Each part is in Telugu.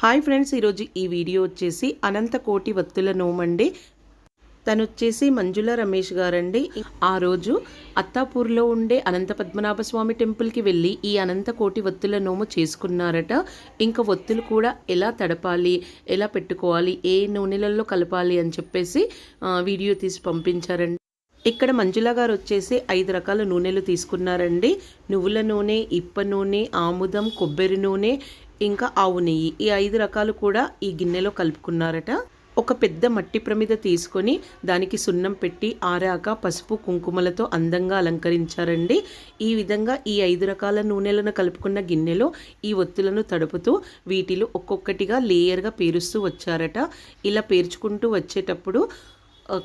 హాయ్ ఫ్రెండ్స్ ఈరోజు ఈ వీడియో వచ్చేసి అనంతకోటి వత్తుల నోమండి. తను వచ్చేసి మంజుల రమేష్ గారండి. ఆ రోజు అత్తాపూర్లో ఉండే అనంత పద్మనాభ స్వామి టెంపుల్కి వెళ్ళి ఈ అనంతకోటి వత్తుల నోము చేసుకున్నారట. ఇంకా ఒత్తులు కూడా ఎలా తడపాలి ఎలా పెట్టుకోవాలి ఏ నూనెలలో కలపాలి అని చెప్పేసి వీడియో తీసి పంపించారండి. ఇక్కడ మంజుల గారు వచ్చేసి ఐదు రకాల నూనెలు తీసుకున్నారండి. నువ్వుల నూనె ఇప్ప నూనె ఆముదం కొబ్బరి నూనె ఇంకా ఆవు నెయ్యి. ఈ ఐదు రకాలు కూడా ఈ గిన్నెలో కలుపుకున్నారట. ఒక పెద్ద మట్టి ప్రమిద తీసుకొని దానికి సున్నం పెట్టి ఆరాక పసుపు కుంకుమలతో అందంగా అలంకరించారండి. ఈ విధంగా ఈ ఐదు రకాల నూనెలను కలుపుకున్న గిన్నెలో ఈ ఒత్తులను తడుపుతూ వీటిలో ఒక్కొక్కటిగా లేయర్గా పేరుస్తూ వచ్చారట. ఇలా పేర్చుకుంటూ వచ్చేటప్పుడు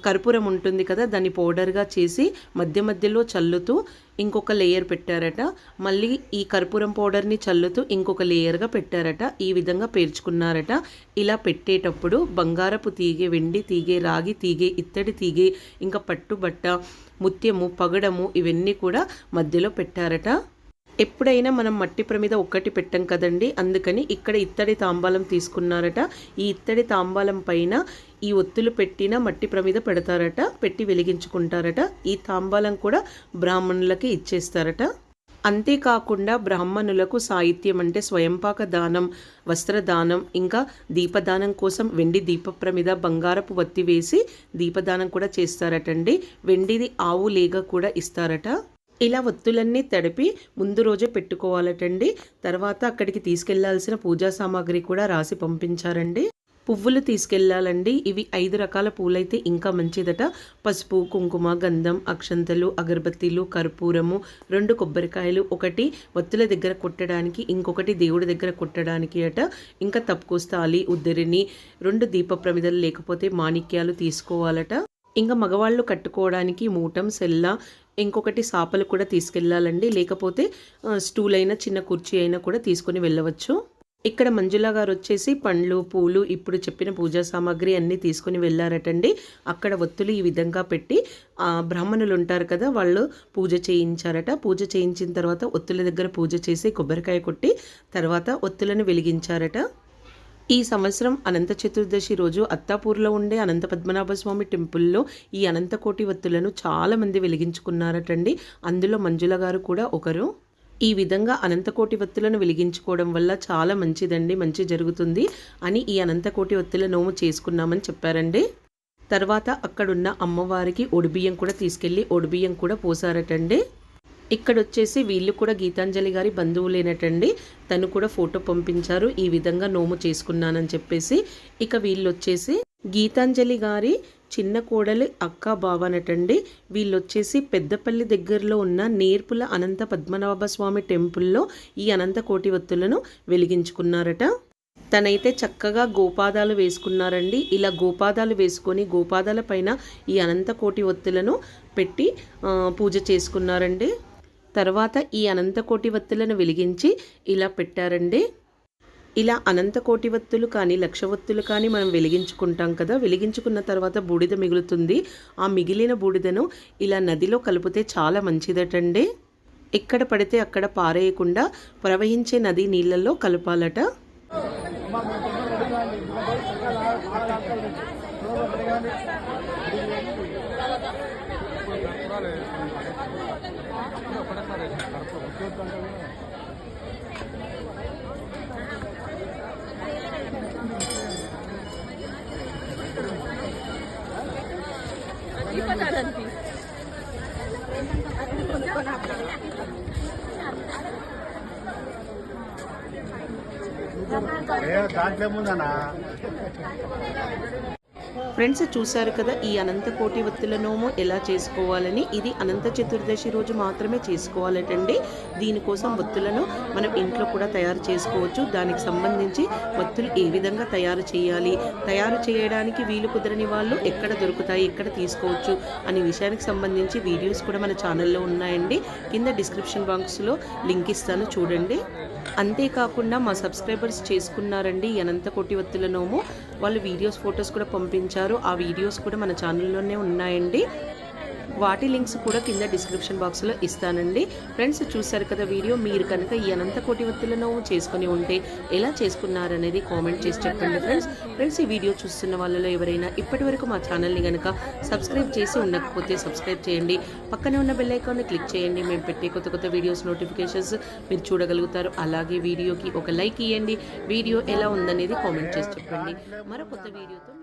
కర్పూరం ఉంటుంది కదా దాన్ని పౌడర్గా చేసి మధ్య మధ్యలో చల్లుతూ ఇంకొక లేయర్ పెట్టారట. మళ్ళీ ఈ కర్పూరం పౌడర్ని చల్లుతూ ఇంకొక లేయర్గా పెట్టారట. ఈ విధంగా పేర్చుకున్నారట. ఇలా పెట్టేటప్పుడు బంగారపు తీగే వెండి తీగే రాగి తీగే ఇత్తడి తీగే ఇంకా పట్టుబట్ట ముత్యము పగడము ఇవన్నీ కూడా మధ్యలో పెట్టారట. ఎప్పుడైనా మనం మట్టి ప్రమిద ఒక్కటి పెట్టం కదండి. అందుకని ఇక్కడ ఇత్తడి తాంబాలం తీసుకున్నారట. ఈ ఇత్తడి తాంబాలం పైన ఈ ఒత్తులు పెట్టిన మట్టి ప్రమిద పెడతారట. పెట్టి వెలిగించుకుంటారట. ఈ తాంబాలం కూడా బ్రాహ్మణులకి ఇచ్చేస్తారట. అంతేకాకుండా బ్రాహ్మణులకు సాహిత్యం అంటే స్వయంపాక దానం వస్త్రదానం ఇంకా దీపదానం కోసం వెండి దీప ప్రమిద బంగారపు వత్తి వేసి దీపదానం కూడా చేస్తారటండి. వెండిది ఆవు లేగ కూడా ఇస్తారట. ఇలా ఒత్తులన్నీ తడిపి ముందు రోజే పెట్టుకోవాలటండి. తర్వాత అక్కడికి తీసుకెళ్ళాల్సిన పూజా సామాగ్రి కూడా రాసి పంపించారండి. పువ్వులు తీసుకెళ్ళాలండి. ఇవి ఐదు రకాల పూలైతే ఇంకా మంచిదట. పసుపు కుంకుమ గంధం అక్షంతలు అగరబత్తీలు కర్పూరము రెండు కొబ్బరికాయలు ఒకటి ఒత్తుల దగ్గర కొట్టడానికి ఇంకొకటి దేవుడి దగ్గర కొట్టడానికి అట. ఇంకా తప్పుకొస్తాలి ఉద్దరిని రెండు దీప ప్రమిదలు లేకపోతే మాణిక్యాలు తీసుకోవాలట. ఇంకా మగవాళ్ళు కట్టుకోవడానికి మూటం సెల్ల ఇంకొకటి సాపలు కూడా తీసుకెళ్ళాలండి లేకపోతే స్టూల్ అయినా చిన్న కుర్చీ అయినా కూడా తీసుకొని వెళ్ళవచ్చు. ఇక్కడ మంజుల గారు వచ్చేసి పండ్లు పూలు ఇప్పుడు చెప్పిన పూజా సామాగ్రి అన్నీ తీసుకొని వెళ్ళారటండి. అక్కడ ఒత్తులు ఈ విధంగా పెట్టి బ్రాహ్మణులు ఉంటారు కదా వాళ్ళు పూజ చేయించారట. పూజ చేయించిన తర్వాత ఒత్తుల దగ్గర పూజ చేసి కొబ్బరికాయ కొట్టి తర్వాత ఒత్తులను వెలిగించారట. ఈ సంవత్సరం అనంత చతుర్దశి రోజు అత్తాపూర్లో ఉండే అనంత పద్మనాభ స్వామి టెంపుల్లో ఈ అనంతకోటి వత్తులను చాలా మంది వెలిగించుకున్నారటండి. అందులో మంజుల గారు కూడా ఒకరు. ఈ విధంగా అనంతకోటి వత్తులను వెలిగించుకోవడం వల్ల చాలా మంచిదండి మంచి జరుగుతుంది అని ఈ అనంతకోటి వత్తుల నోము చేసుకున్నామని చెప్పారండి. తర్వాత అక్కడున్న అమ్మవారికి ఒడిబియ్యం కూడా తీసుకెళ్ళి ఒడిబియ్యం కూడా పోసారటండి. ఇక్కడ వచ్చేసి వీళ్ళు కూడా గీతాంజలి గారి బంధువులేనటండి. తను కూడా ఫోటో పంపించారు. ఈ విధంగా నోము చేసుకున్నానని చెప్పేసి ఇక వీళ్ళు వచ్చేసి గీతాంజలి గారి చిన్న కోడలి అక్క బావనటండి. వీళ్ళు వచ్చేసి పెద్దపల్లి దగ్గరలో ఉన్న నేర్పుల అనంత పద్మనాభ స్వామి టెంపుల్లో ఈ అనంత కోటి వత్తులను వెలిగించుకున్నారట. తనైతే చక్కగా గోపాదాలు వేసుకున్నారండి. ఇలా గోపాదాలు వేసుకొని గోపాదాల పైన ఈ అనంత కోటి ఒత్తులను పెట్టి పూజ చేసుకున్నారండి. తర్వాత ఈ అనంతకోటి వత్తులను వెలిగించి ఇలా పెట్టారండి. ఇలా అనంతకోటి వత్తులు కానీ లక్ష వత్తులు కానీ మనం వెలిగించుకుంటాం కదా. వెలిగించుకున్న తర్వాత బూడిద మిగులుతుంది. ఆ మిగిలిన బూడిదను ఇలా నదిలో కలిపితే చాలా మంచిదటండి. ఎక్కడ పడితే అక్కడ పారేయకుండా ప్రవహించే నది నీళ్ళల్లో కలపాలట. దాంట్లో ముందనా ఫ్రెండ్స్ చూశారు కదా ఈ అనంత కోటి వత్తుల నోము ఎలా చేసుకోవాలని? ఇది అనంత చతుర్దశి రోజు మాత్రమే చేసుకోవాలటండి. దీనికోసం వత్తులను మనం ఇంట్లో కూడా తయారు చేసుకోవచ్చు. దానికి సంబంధించి వత్తులు ఏ విధంగా తయారు చేయాలి? తయారు చేయడానికి వీలు కుదరని వాళ్ళు ఎక్కడ దొరుకుతాయి? ఎక్కడ తీసుకోవచ్చు? అనే విషయానికి సంబంధించి వీడియోస్ కూడా మన ఛానల్లో ఉన్నాయండి. కింద డిస్క్రిప్షన్ బాక్స్లో లింక్ ఇస్తాను చూడండి. అంతేకాకుండా మా సబ్స్క్రైబర్స్ చేసుకున్నారండి ఈ అనంత కోటి వత్తుల నోము. వాళ్ళు వీడియోస్ ఫొటోస్ కూడా పంపించారు. ఆ వీడియోస్ కూడా మన ఛానల్లోనే ఉన్నాయండి. వాటి లింక్స్ కూడా కింద డిస్క్రిప్షన్ బాక్స్లో ఇస్తానండి. ఫ్రెండ్స్ చూశారు కదా వీడియో? మీరు కనుక ఈ అనంత కోటి వత్తుల నోము ఉంటే ఎలా చేసుకున్నారనేది కామెంట్ చేసి చెప్పండి ఫ్రెండ్స్. ఫ్రెండ్స్ ఈ వీడియో చూస్తున్న వాళ్ళలో ఎవరైనా ఇప్పటి వరకు మా ఛానల్ని కనుక సబ్స్క్రైబ్ చేసి ఉండకపోతే సబ్స్క్రైబ్ చేయండి. పక్కనే ఉన్న బెల్ ఐకాన్ని క్లిక్ చేయండి. మేము పెట్టే కొత్త కొత్త వీడియోస్ నోటిఫికేషన్స్ మీరు చూడగలుగుతారు. అలాగే వీడియోకి ఒక లైక్ ఇవ్వండి వీడియో ఎలా ఉందనేది కామెంట్ చేసి చెప్పండి. మరో కొత్త వీడియోతో